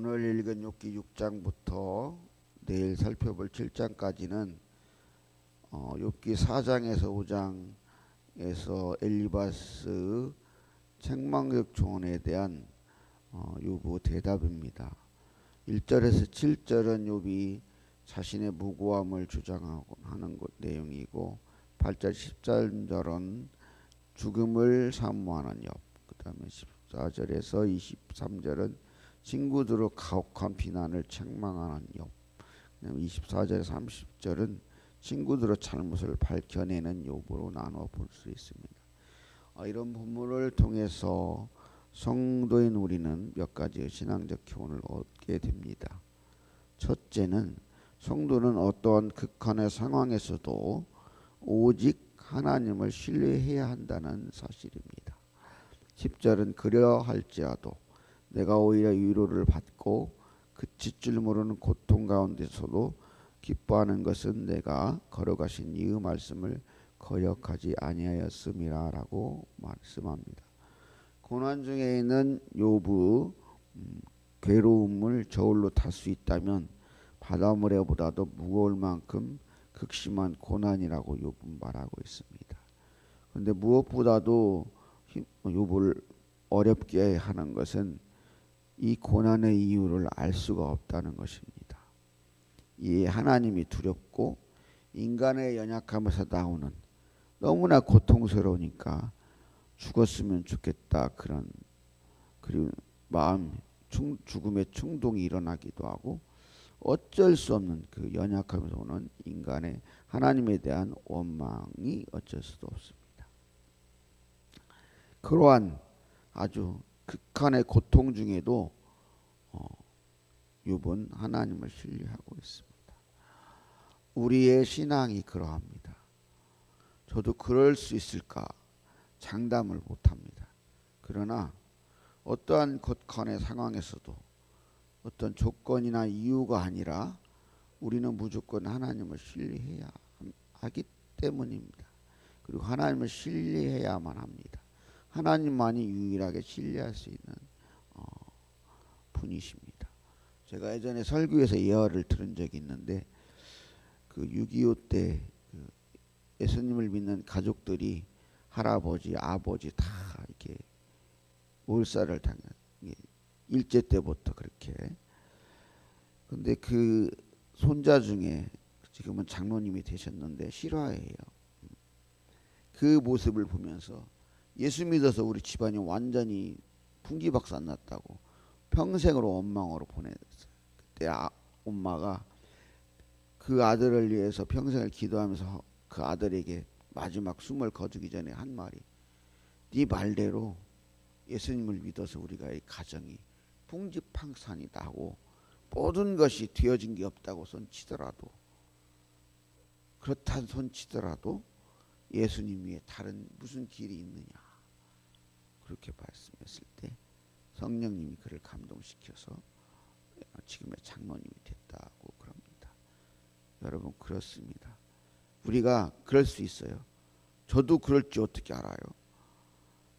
오늘 읽은 욥기 6장부터 내일 살펴볼 7장까지는 어, 욥기 4장에서 5장에서 엘리바스 책망적 조언에 대한 어, 요구 대답입니다. 1절에서 7절은 욥이 자신의 무고함을 주장하고 하는 것 내용이고 8절 10절은 죽음을 사모하는 욥. 그다음에 14절에서 23절은 친구들의 가혹한 비난을 책망하는 욥. 그다음에 24절 30절은 친구들의 잘못을 밝혀내는 욥으로 나눠 볼 수 있습니다. 어, 이런 본문을 통해서 성도인 우리는 몇 가지 신앙적 교훈을 얻게 됩니다. 첫째는 성도는 어떠한 극한의 상황에서도 오직 하나님을 신뢰해야 한다는 사실입니다. 10절은 그려 할지라도 내가 오히려 위로를 받고 그칠 줄 모르는 고통 가운데서도 기뻐하는 것은 내가 걸어가신 이의 말씀을 거역하지 아니하였음이라라고 말씀합니다. 고난 중에 있는 요부 음, 괴로움을 저울로 탈 수 있다면 바닷물에보다도 무거울 만큼 극심한 고난이라고 욥은 말하고 있습니다. 그런데 무엇보다도 욥을 어렵게 하는 것은 이 고난의 이유를 알 수가 없다는 것입니다. 이 하나님이 두렵고 인간의 연약함에서 나오는 너무나 고통스러우니까 죽었으면 좋겠다 그런 그리고 마음 충, 죽음의 충동이 일어나기도 하고 어쩔 수 없는 그 연약함에서 오는 인간의 하나님에 대한 원망이 어쩔 수도 없습니다. 그러한 아주 극한의 고통 중에도 어, 욥은 하나님을 신뢰하고 있습니다. 우리의 신앙이 그러합니다. 저도 그럴 수 있을까 장담을 못합니다. 그러나 어떠한 극한의 상황에서도 어떤 조건이나 이유가 아니라 우리는 무조건 하나님을 신뢰해야 하기 때문입니다. 그리고 하나님을 신뢰해야만 합니다. 하나님만이 유일하게 신뢰할 수 있는 어, 분이십니다. 제가 예전에 설교에서 예화를 들은 적이 있는데 그 6.25때 그 예수님을 믿는 가족들이 할아버지, 아버지 다 이렇게 몰살을 당한 일제 때부터 그렇게. 근데 그 손자 중에 지금은 장로님이 되셨는데 실화예요. 그 모습을 보면서 예수 믿어서 우리 집안이 완전히 풍기박산 났다고 평생으로 원망으로 보냈어요. 그때 아, 엄마가 그 아들을 위해서 평생을 기도하면서 그 아들에게 마지막 숨을 거두기 전에 한 말이 네 말대로 예수님을 믿어서 우리가 이 가정이 풍지팡산이 나고 모든 것이 되어진 게 없다고 손치더라도 그렇단 손치더라도 예수님 위에 다른 무슨 길이 있느냐 그렇게 말씀했을 때 성령님이 그를 감동시켜서 지금의 장로님이 됐다고 그럽니다. 여러분 그렇습니다. 우리가 그럴 수 있어요. 저도 그럴지 어떻게 알아요?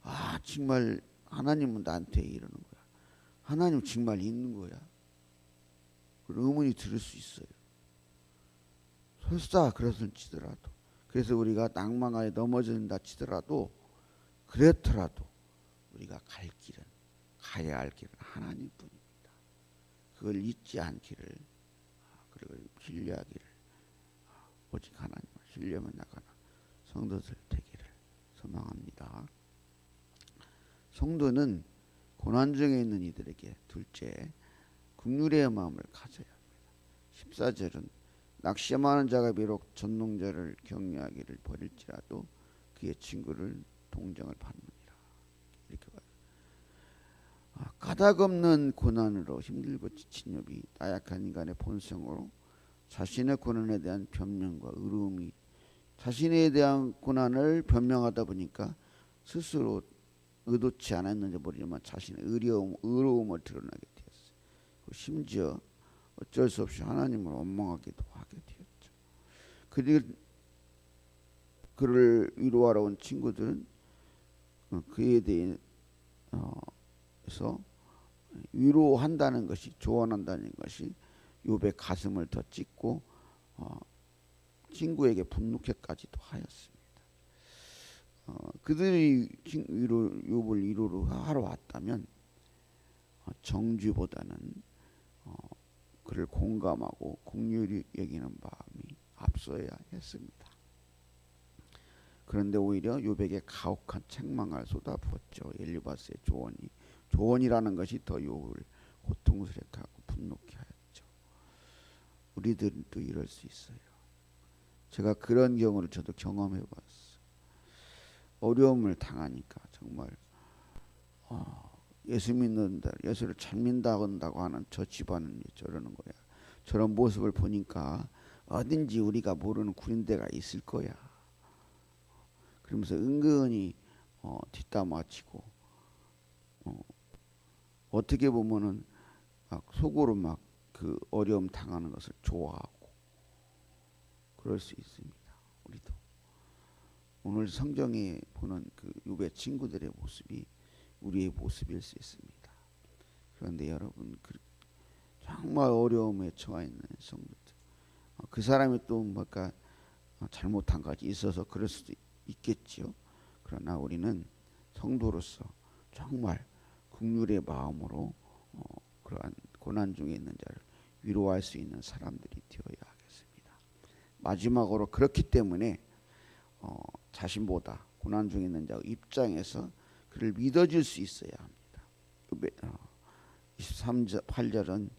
아 정말 하나님은 나한테 이러는 거야. 하나님 정말 있는 거야. 의문이 들을 수 있어요. 설사 그렇을지더라도 그래서 우리가 낭망하에 넘어진다 치더라도 그랬더라도 우리가 갈 길은 가야 할 길은 하나님뿐입니다. 그걸 잊지 않기를 그리고 신뢰하기를 오직 하나님을 신뢰만 나가는 성도들 되기를 소망합니다. 성도는 고난 중에 있는 이들에게 둘째 국률의 마음을 가져야 합니다. 14절은 낙심하는 자가 비록 전농자를 격려하기를 버릴지라도 그의 친구를 동정을. 아, 까닭없는 고난으로 힘들고 지친 욥이 나약한 인간의 본성으로 자신의 고난에 대한 변명과 의로움이 자신에 대한 고난을 변명하다 보니까 스스로 의도치 않았는지 모르지만 자신의 의로움, 의로움을 드러나게 되었어요. 심지어 어쩔 수 없이 하나님을 원망하기도 하게 되었죠. 그리고 그를 위로하러 온 친구들은 어, 그에 대해 서 위로한다는 것이 조언한다는 것이 욥의 가슴을 더 찢고 어, 친구에게 분노케까지도 하였습니다. 어, 그들이 친- 위로 욥을 위로로 하러 왔다면 어, 정죄보다는 어, 그를 공감하고 국률이 여기는 마음이 앞서야 했습니다. 그런데 오히려 욥에게 가혹한 책망을 쏟아부었죠. 엘리바스의 조언이 조언이라는 것이 더 욥을 고통스럽게 하고 분노케 하였죠. 우리들도 이럴 수 있어요. 제가 그런 경우를 저도 경험해 봤어요. 어려움을 당하니까 정말 어, 예수 믿는다, 예수를 잘 믿는다고 하는 저 집안은 왜 저러는 거야. 저런 모습을 보니까 어딘지 우리가 모르는 구린데가 있을 거야. 그러면서 은근히 어, 뒷담화치고 어, 어떻게 보면은 막 속으로 막 그 어려움 당하는 것을 좋아하고 그럴 수 있습니다. 우리도 오늘 성경에 보는 그 욥의 친구들의 모습이 우리의 모습일 수 있습니다. 그런데 여러분 그 정말 어려움에 처해 있는 성도들 어, 그 사람이 또 뭔가 어, 잘못한 것이 있어서 그럴 수도 있겠지요. 그러나 우리는 성도로서 정말 국률의 마음으로 어, 그러한 고난 중에 있는 자를 위로할 수 있는 사람들이 되어야 하겠습니다. 마지막으로 그렇기 때문에 어, 자신보다 고난 중에 있는 자 입장에서 그를 믿어줄 수 있어야 합니다. 어, 23절은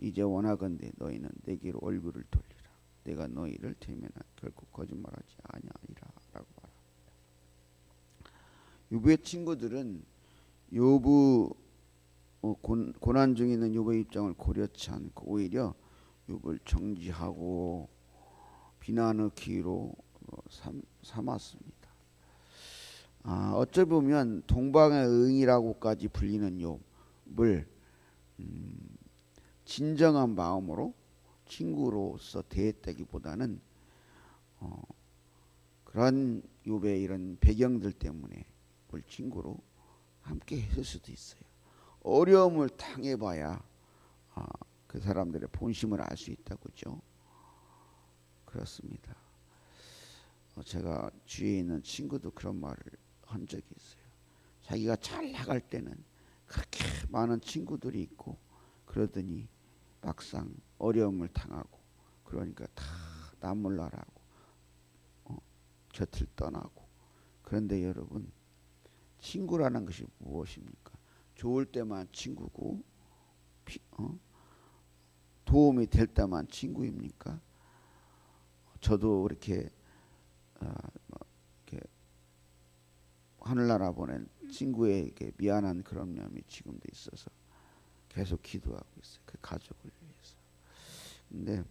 이제 원하건대 너희는 내게로 얼굴을 돌리라. 내가 너희를 대면한 결국 거짓말하지 아니하리라라고 말합니다. 요부의 친구들은 요부 어, 곤, 고난 중에 있는 요부의 입장을 고려치 않고 오히려 욥을 정지하고 비난의 기로 어, 삼, 삼았습니다. 아, 어찌 보면 동방의 응이라고까지 불리는 욥을 음, 진정한 마음으로 친구로서 대했다기보다는 어, 그런 욥의 이런 배경들 때문에 뭘 친구로 함께 했을 수도 있어요. 어려움을 당해봐야 아, 그 사람들의 본심을 알 수 있다고죠. 그렇습니다. 어, 제가 주위에 있는 친구도 그런 말을 한 적이 있어요. 자기가 잘 나갈 때는 그렇게 많은 친구들이 있고 그러더니 막상 어려움을 당하고 그러니까 다 남몰라라고 어, 곁을 떠나고 그런데 여러분 친구라는 것이 무엇입니까? 좋을 때만 친구고 피, 어? 도움이 될 때만 친구입니까? 저도 이렇게, 어, 뭐 이렇게 하늘나라 보낸 친구에게 미안한 그런 마음이 지금도 있어서 계속 기도하고 있어요. 그 가족을 위해서. 근데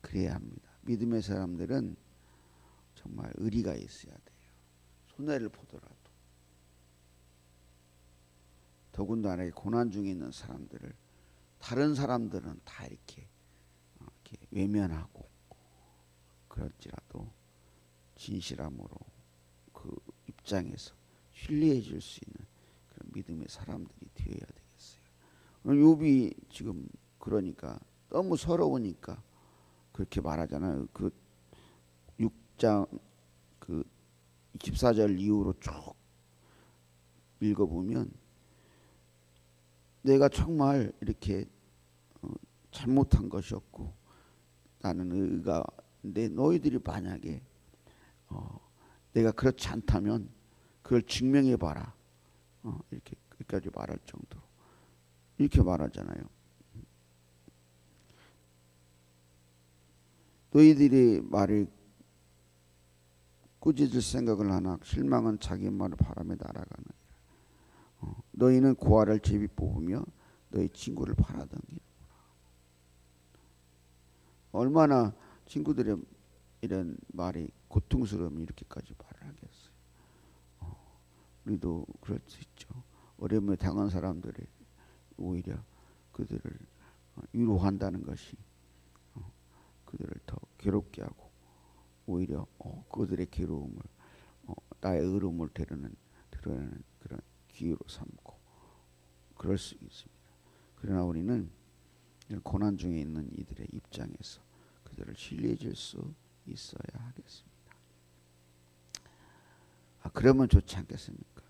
그래야 합니다. 믿음의 사람들은 정말 의리가 있어야 돼요. 손해를 보더라도 더군다나 이 고난 중에 있는 사람들을 다른 사람들은 다 이렇게, 어, 이렇게 외면하고 그럴지라도 진실함으로 그 입장에서 신뢰해 줄 수 있는 그런 믿음의 사람들이 되어야 되겠어요. 욥이 지금 그러니까 너무 서러우니까 그렇게 말하잖아요. 그 6장 그 24절 이후로 쭉 읽어보면 내가 정말 이렇게 어, 잘못한 것이었고 나는 의가 내 너희들이 만약에 어, 내가 그렇지 않다면 그걸 증명해 봐라 어, 이렇게 여기까지 말할 정도로 이렇게 말하잖아요. 너희들이 말을 꾸짖을 생각을 하나 실망은 자기 말을 바람에 날아가는 어, 너희는 고아를 제비 뽑으며 너희 친구를 팔아당기는구나. 얼마나 친구들의 이런 말이 고통스러우면 이렇게까지 말을 하겠어요. 어, 우리도 그럴 수 있죠. 어려움에 당한 사람들이 오히려 그들을 어, 위로한다는 것이 어, 그들을 더 괴롭게 하고 오히려 어, 그들의 괴로움을 어, 나의 의로움을 드러내는 드러내는 그런 기회로 삼고 그럴 수 있습니다. 그러나 우리는 고난 중에 있는 이들의 입장에서 그들을 신뢰해 줄 수 있어야 하겠습니다. 아, 그러면 좋지 않겠습니까?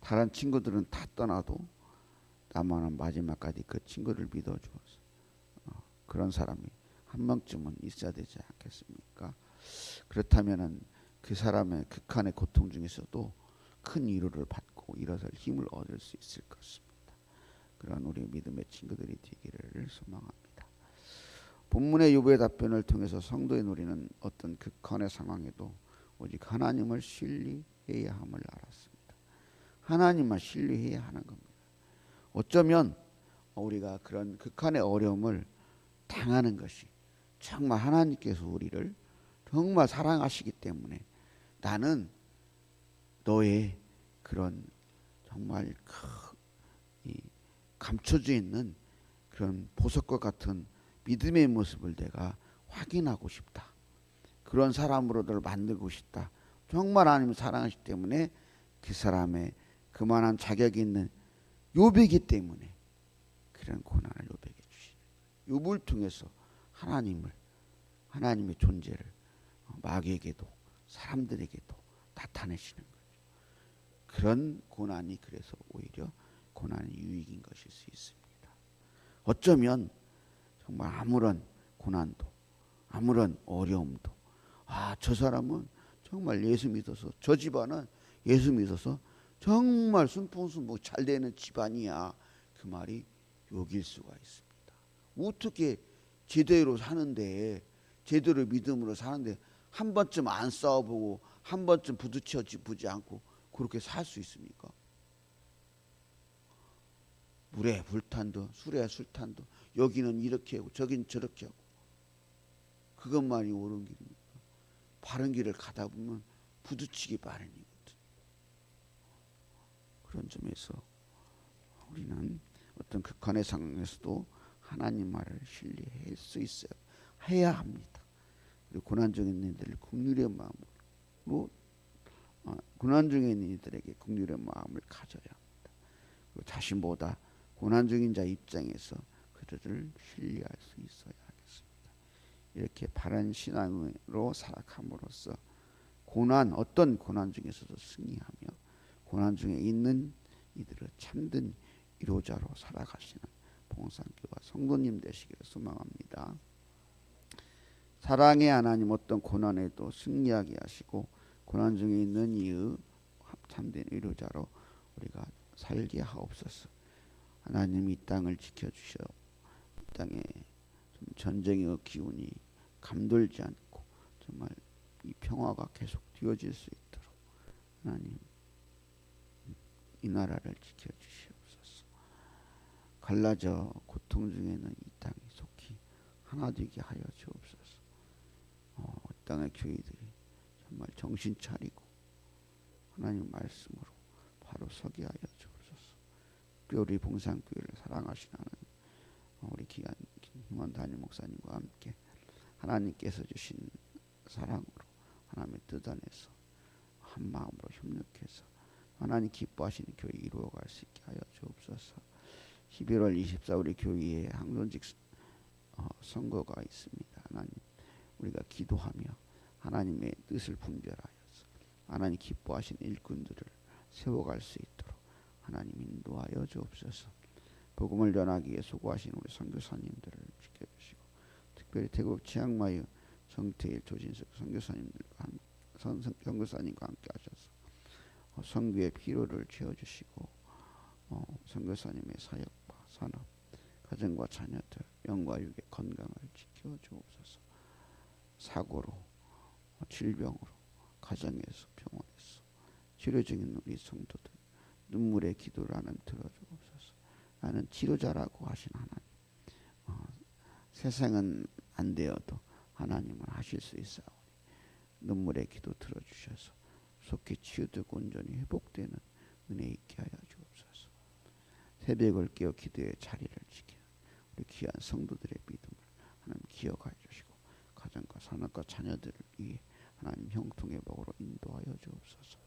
다른 친구들은 다 떠나도 나만은 마지막까지 그 친구를 믿어주어서 어, 그런 사람이 한 명쯤은 있어야 되지 않겠습니까? 그렇다면은 그 사람의 극한의 고통 중에서도 큰 위로를 받고 일어설 힘을 얻을 수 있을 것입니다. 그런 우리 믿음의 친구들이 되기를 소망합니다. 본문의 요구의 답변을 통해서 성도인 우리는 어떤 극한의 상황에도 오직 하나님을 신뢰해야 함을 알았습니다. 하나님만 신뢰해야 하는 겁니다. 어쩌면 우리가 그런 극한의 어려움을 당하는 것이 정말 하나님께서 우리를 정말 사랑하시기 때문에 나는 너의 그런 정말 감춰져 있는 그런 보석과 같은 믿음의 모습을 내가 확인하고 싶다. 그런 사람으로 널 만들고 싶다. 정말 하나님 사랑하시기 때문에 그 사람의 그만한 자격이 있는 요배기 때문에 그런 고난을 요배해 주시는 요을 통해서 하나님을 하나님의 존재를 마귀에게도 사람들에게도 나타내시는 거죠. 그런 고난이 그래서 오히려 고난이 유익인 것일 수 있습니다. 어쩌면 정말 아무런 고난도 아무런 어려움도 아 저 사람은 정말 예수 믿어서 저 집안은 예수 믿어서 정말 순풍순풍 잘 되는 집안이야 그 말이 욕일 수가 있습니다. 어떻게 제대로 사는데 제대로 믿음으로 사는데 한 번쯤 안 싸워보고 한 번쯤 부딪혀지 보지 않고 그렇게 살 수 있습니까? 물에 불탄도 술에 술탄도 여기는 이렇게 하고 저긴 저렇게 하고 그것만이 옳은 길입니까? 바른 길을 가다 보면 부딪히기 마련이거든. 그런 점에서 우리는 어떤 극한의 상황에서도 하나님 말을 신뢰할 수 있어야 해야 합니다. 고난 중에 있는 이들을 국률의 마음으로 어, 고난 중에 있는 이들에게 국률의 마음을 가져야 합니다. 자신보다 고난 중인 자 입장에서 그들을 신뢰할 수 있어야 하겠습니다. 이렇게 바른 신앙으로 살아감으로써 고난 어떤 고난 중에서도 승리하며 고난 중에 있는 이들을 참된 이로자로 살아가시는 봉산교와 성도님 되시기를 소망합니다. 사랑의 하나님 어떤 고난에도 승리하게 하시고 고난 중에 있는 이의 참된 의료자로 우리가 살게 하옵소서. 하나님 이 땅을 지켜주셔. 이 땅에 좀 전쟁의 기운이 감돌지 않고 정말 이 평화가 계속 되어질 수 있도록 하나님 이 나라를 지켜주시옵소서. 갈라져 고통 중에는 이 땅이 속히 하나 되게 하여 주옵소서. 땅의 교회들이 정말 정신 차리고 하나님 말씀으로 바로 서게 하여 주옵소서. 또 우리 봉산교회를 사랑하시는 어, 우리 귀한 김원 담임 목사님과 함께 하나님께서 주신 사랑으로 하나님의 뜻 안에서 한 마음으로 협력해서 하나님 기뻐하시는 교회 이루어갈 수 있게 하여 주옵소서. 11월 24일 우리 교회에 항존직 어, 선거가 있습니다. 우리가 기도하며 하나님의 뜻을 분별하여서 하나님 기뻐하신 일꾼들을 세워갈 수 있도록 하나님 인도하여 주옵소서. 복음을 전하기 위해 수고하신 우리 선교사님들을 지켜주시고 특별히 태국 치앙마이 정태일 조진석 선교사님들과 선, 선교사님과 함께 하셔서 어, 선교의 필요를 채워주시고 어, 선교사님의 사역과 산업, 가정과 자녀들, 영과 육의 건강을 지켜 주옵소서. 사고로, 어, 질병으로, 가정에서, 병원에서 치료 중인 우리 성도들 눈물의 기도를 하나님 들어주옵소서. 나는 치료자라고 하신 하나님. 어, 세상은 안 되어도 하나님은 하실 수 있사오니 눈물의 기도 들어주셔서 속히 치유되고 온전히 회복되는 은혜 있게 하여 주옵소서. 새벽을 깨어 기도의 자리를 지켜 우리 귀한 성도들의 믿음을 하나님 기억하여 주시고 가정과 산업과 자녀들을 위해 하나님 형통의 복으로 인도하여 주옵소서.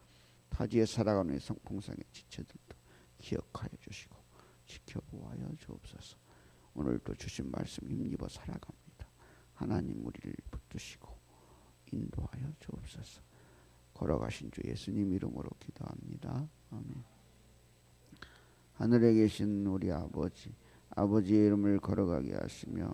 타지에 살아가는 성풍상의 지체들도 기억하여 주시고 지켜 여보하여 주옵소서. 오늘도 주신 말씀 힘입어 살아갑니다. 하나님 우리를 붙드시고 인도하여 주옵소서. 걸어가신 주 예수님 이름으로 기도합니다. 아멘. 하늘에 계신 우리 아버지, 아버지의 이름을 걸어가게 하시며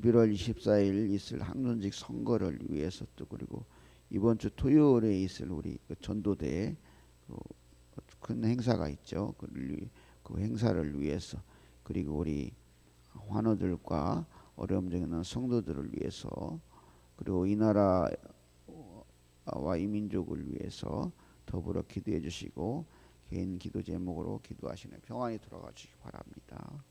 11월 24일 있을 항론직 선거를 위해서 또 그리고 이번 주 토요일에 있을 우리 그 전도대 그큰 행사가 있죠. 그 행사를 위해서 그리고 우리 환우들과 어려움 중에 있는 성도들을 위해서 그리고 이 나라와 이 민족을 위해서 더불어 기도해 주시고 개인 기도 제목으로 기도하시는 평안히 돌아가 주시기 바랍니다.